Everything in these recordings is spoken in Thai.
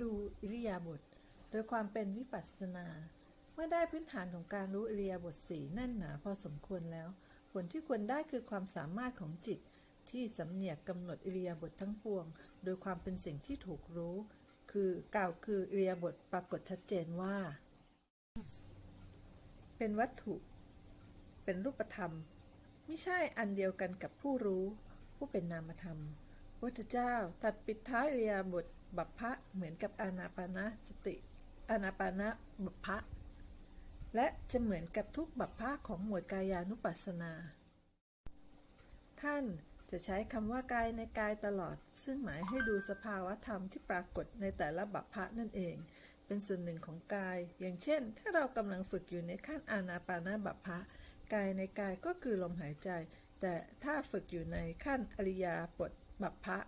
ดูอิริยาบถโดยความเป็นวิปัสสนา เมื่อได้พื้นฐานของการรู้อิริยาบถสี่แน่นหนาพอสมควรแล้ว ผลที่ควรได้คือความสามารถของจิต ที่สำเนียกกำหนดอิริยาบถทั้งปวง โดยความเป็นสิ่งที่ถูกรู้ คือกล่าวคืออิริยาบถปรากฏชัดเจนว่า เป็นวัตถุ เป็นรูปธรรม ไม่ใช่อันเดียวกันกับผู้รู้ ผู้เป็นนามธรรมพระพุทธเจ้าตัดปิดท้ายอิริยาบถ บัพพะเหมือนกับอานาปานะสติอานาปานะบัพพะ และจะเหมือนกับทุกบัพพะของหมวดกายานุปัสสนา ท่านจะใช้คำว่ากายในกายตลอด ซึ่งหมายให้ดูสภาวะธรรมที่ปรากฏในแต่ละบัพพะนั่นเอง เป็นส่วนหนึ่งของกาย อย่างเช่น ถ้าเรากำลังฝึกอยู่ในขั้นอานาปานะบัพพะ กายในกายก็คือลมหายใจ แต่ถ้าฝึกอยู่ในขั้นอริยาบทบัพพะ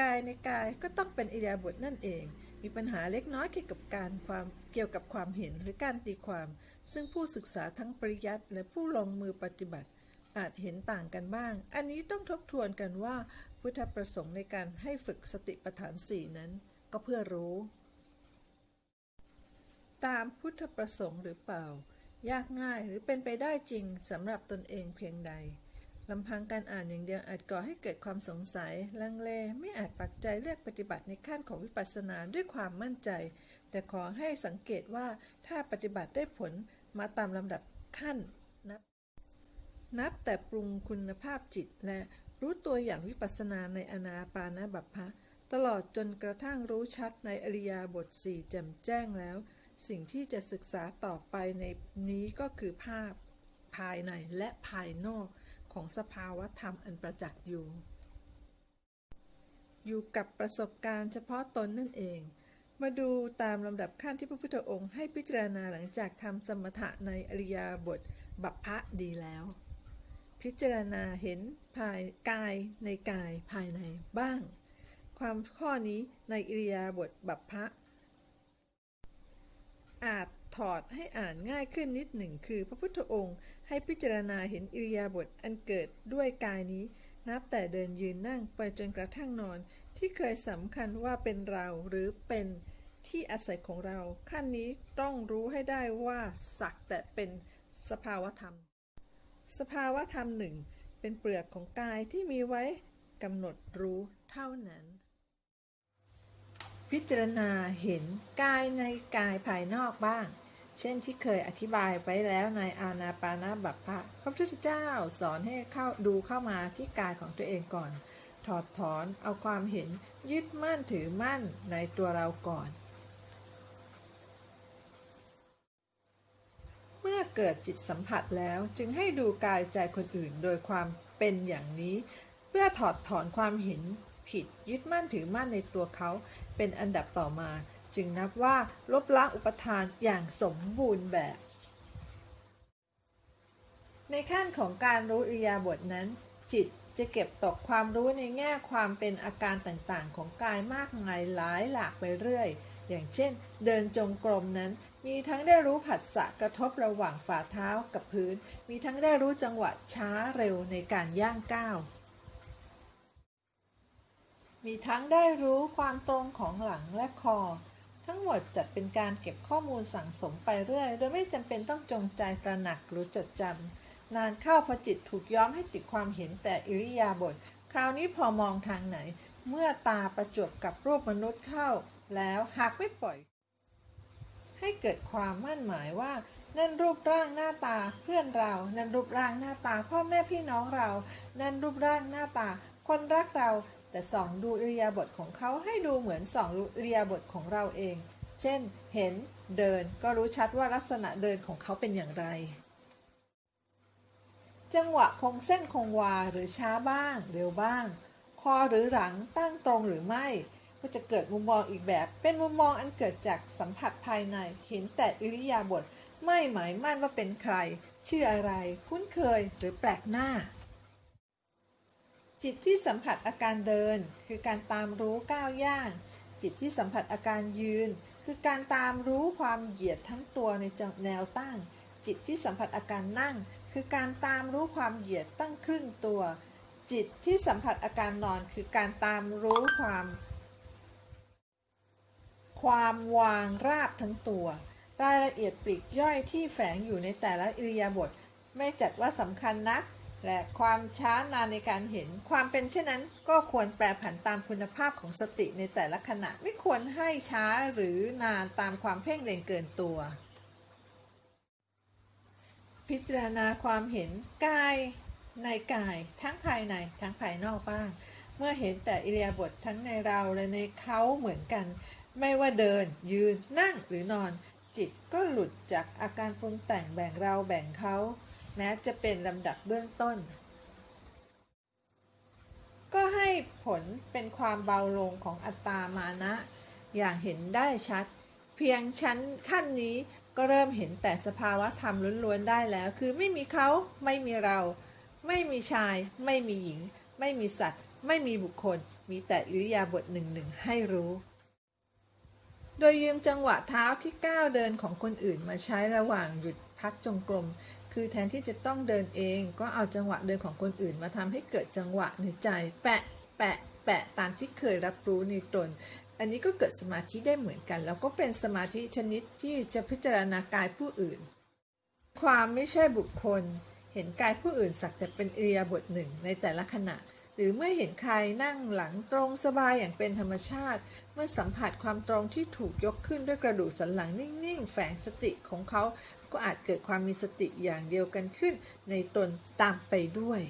กายในกายก็ต้องเป็นอิริยาบถนั่นเอง มีปัญหาเล็กน้อยเกี่ยวกับการความเกี่ยวกับความเห็นหรือการตีความ ซึ่งผู้ศึกษาทั้งปริยัติและผู้ลงมือปฏิบัติ อาจเห็นต่างกันบ้าง อันนี้ต้องทบทวนกันว่าพุทธประสงค์ในการให้ฝึกสติปัฏฐานสี่นั้น ก็เพื่อรู้ ตามพุทธประสงค์หรือเปล่า ยากง่ายหรือเป็นไปได้จริงสำหรับตนเองเพียงใด ลำพังการอ่านอย่างเดียวอาจก่อให้เกิดความสงสัย ลังเล ไม่อาจปักใจเลือกปฏิบัติในขั้นของวิปัสสนาด้วยความมั่นใจ แต่ขอให้สังเกตว่าถ้าปฏิบัติได้ผลมาตามลำดับขั้นนับ นับแต่ปรุงคุณภาพจิตและรู้ตัวอย่างวิปัสสนาในอนาปานะบัพพะตลอดจนกระทั่งรู้ชัดในอริยาบทสี่แจ่มแจ้งแล้ว สิ่งที่จะศึกษาต่อไปในนี้ก็คือภาพภายในและภายนอก ของสภาวะธรรมอันประจักษ์อยู่ อยู่กับประสบการณ์เฉพาะตนนั่นเอง มาดูตามลำดับขั้นที่พระพุทธองค์ให้พิจารณาหลังจากทำสมถะในอริยาบทบัพพะดีแล้ว พิจารณาเห็นภายกายในกายภายในบ้าง ความข้อนี้ในอิริยาบถบัพพะอาจ ถอดให้อ่านง่ายขึ้นนิดหนึ่งคือ พระพุทธองค์ให้พิจารณาเห็นอิริยาบถอันเกิดด้วยกายนี้ นับแต่เดินยืนนั่งไปจนกระทั่งนอน ที่เคยสำคัญว่าเป็นเราหรือเป็นที่อาศัยของเรา ขั้นนี้ต้องรู้ให้ได้ว่าสักแต่เป็นสภาวธรรม สภาวธรรมหนึ่งเป็นเปลือกของกายที่มีไว้กำหนดรู้เท่านั้นพิจารณาเห็นกายในกายภายนอกบ้าง เช่นที่เคยอธิบายไปแล้วในอานาปานาบัพพะพระพุทธเจ้าสอนให้เข้าดูเข้ามาที่กายของตัวเองก่อน ถอดถอนเอาความเห็นยึดมั่นถือมั่นในตัวเราก่อน เมื่อเกิดจิตสัมผัสแล้วจึงให้ดูกายใจคนอื่นโดยความเป็นอย่างนี้ เพื่อถอดถอนความเห็นผิดยึดมั่นถือมั่นในตัวเขาเป็นอันดับต่อมา จึงนับว่าลบล้างอุปทานอย่างสมบูรณ์แบบ ในขั้นของการรู้อิยาบถนั้น จิตจะเก็บตกความรู้ในแง่ความเป็นอาการต่างๆ ของกายมากมายหลายหลากไปเรื่อย อย่างเช่น เดินจงกรมนั้น มีทั้งได้รู้ผัสสะกระทบระหว่างฝ่าเท้ากับพื้น มีทั้งได้รู้จังหวะช้าเร็วในการย่างก้าวมีทั้งได้รู้ความตรงของหลังและคอ ทั้งหมดจัดเป็นการเก็บข้อมูลสั่งสมไปเรื่อย โดยไม่จำเป็นต้องจงใจตระหนักหรือจดจำนานเข้าพอจิตถูกย้อมให้ติดความเห็นแต่อิริยาบถคราวนี้พอมองทางไหน เมื่อตาประจวบกับรูปมนุษย์เข้า แล้วหากไม่ปล่อย ให้เกิดความมั่นหมายว่านั่นรูปร่างหน้าตาเพื่อนเรา นั่นรูปร่างหน้าตาพ่อแม่พี่น้องเรา นั่นรูปร่างหน้าตา คนรักเรา แต่ส่องดูอิริยาบถของเขาให้ดูเหมือนส่องอิริยาบถของเราเอง เช่น เห็นเดินก็รู้ชัดว่าลักษณะเดินของเขาเป็นอย่างไร จังหวะคงเส้นคงวาหรือช้าบ้าง เร็วบ้าง คอหรือหลังตั้งตรงหรือไม่ ก็จะเกิดมุมมองอีกแบบ เป็นมุมมองอันเกิดจากสัมผัสภายใน เห็นแต่อิริยาบถไม่หมายมั่นว่าเป็นใคร ชื่ออะไร คุ้นเคยหรือแปลกหน้า จิตที่สัมผัสอาการเดิน คือการตามรู้ก้าวย่าง จิตที่สัมผัสอาการยืน คือการตามรู้ความเหยียดทั้งตัวในแนวตั้ง จิตที่สัมผัสอาการนั่ง คือการตามรู้ความเหยียดตั้งครึ่งตัว จิตที่สัมผัสอาการนอน คือการตามรู้ความ ความวางราบทั้งตัว รายละเอียดปลีกย่อยที่แฝงอยู่ในแต่ละอิริยาบถไม่จัดว่าสำคัญนัก และความช้านานในการเห็น ความเป็นเช่นนั้นก็ควรแปรผันตามคุณภาพของสติในแต่ละขณะไม่ควรให้ช้าหรือนานตามความเพ่งเล็งเกินตัว พิจารณาความเห็นกายในกายทั้งภายในทั้งภายนอกบ้าง เมื่อเห็นแต่อิริยาบถททั้งในเราและในเขาเหมือนกัน ไม่ว่าเดิน ยืนนั่งหรือนอน จิตก็หลุดจากอาการปรุงแต่งแบ่งเราแบ่งเขา แม้จะเป็นลำดับเบื้องต้น ก็ให้ผลเป็นความเบาลงของอัตตามานะ อย่างเห็นได้ชัด เพียงชั้นขั้นนี้ก็เริ่มเห็นแต่สภาวะธรรมล้วนๆได้แล้ว คือไม่มีเขาไม่มีเรา ไม่มีชาย ไม่มีหญิง ไม่มีสัตว์ ไม่มีบุคคล มีแต่อิริยาบถหนึ่งหนึ่งให้รู้ โดยยืมจังหวะเท้าที่ก้าวเดินของคนอื่นมาใช้ระหว่างหยุดพักจงกรม คือแทนที่จะต้องเดินเอง ก็เอาจังหวะเดินของคนอื่นมาทำให้เกิดจังหวะในใจ แปะ แปะ แปะตามที่เคยรับรู้ในตน อันนี้ก็เกิดสมาธิได้เหมือนกัน แล้วก็เป็นสมาธิชนิดที่จะพิจารณากายผู้อื่น ความไม่ใช่บุคคล เห็นกายผู้อื่นสักแต่เป็นเอียบทหนึ่งในแต่ละขณะ หรือเมื่อเห็นใครนั่งหลังตรงสบายอย่างเป็นธรรมชาติ เมื่อสัมผัสความตรงที่ถูกยกขึ้นด้วยกระดูกสันหลังนิ่งๆ แฝงสติของเขา ก็อาจเกิดความมีสติอย่างเดียวกันขึ้นในตนตามไปด้วย